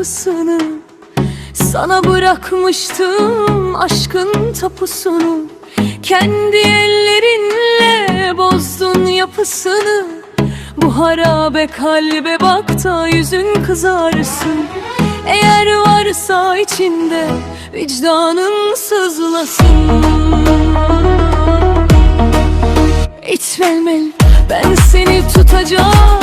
kapısını Sana bırakmıştım aşkın tapusunu. Kendi ellerinle bozdun yapısını. Bu harabe kalbe bak da yüzün kızarsın. Eğer varsa içinde vicdanın sızlasın. İçmemel ben seni tutacak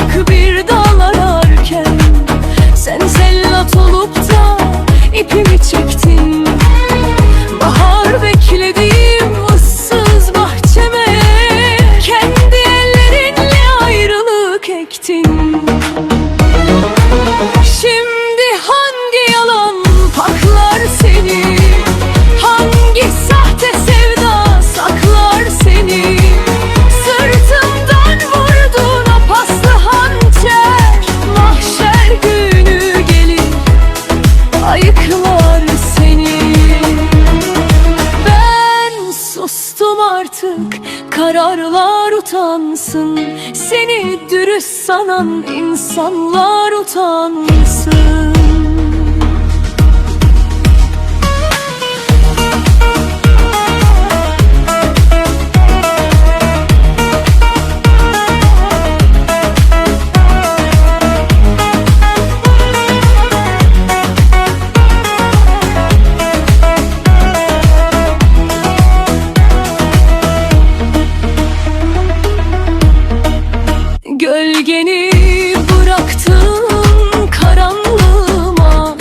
artık kararlar utansın. Seni dürüst sanan insanlar utansın Gölgeni bıraktın karanlığıma.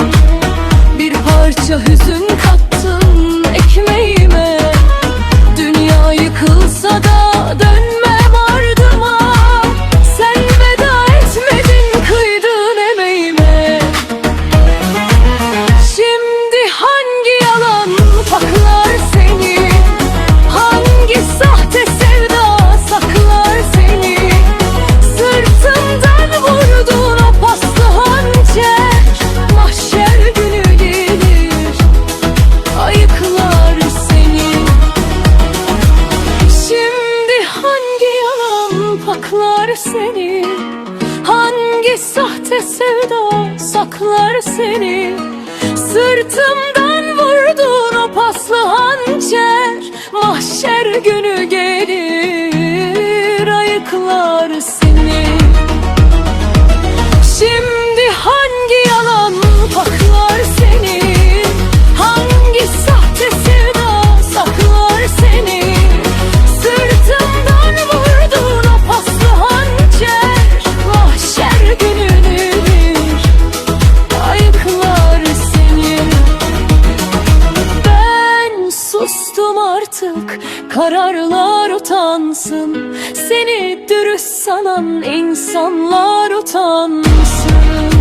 Bir parça hüzün kattın seni? Hangi sahte sevda saklar seni? Sırtımdan vurdun o paslı hançer Mahşer günü artık kararlar utansın. Seni dürüst sanan insanlar utansın.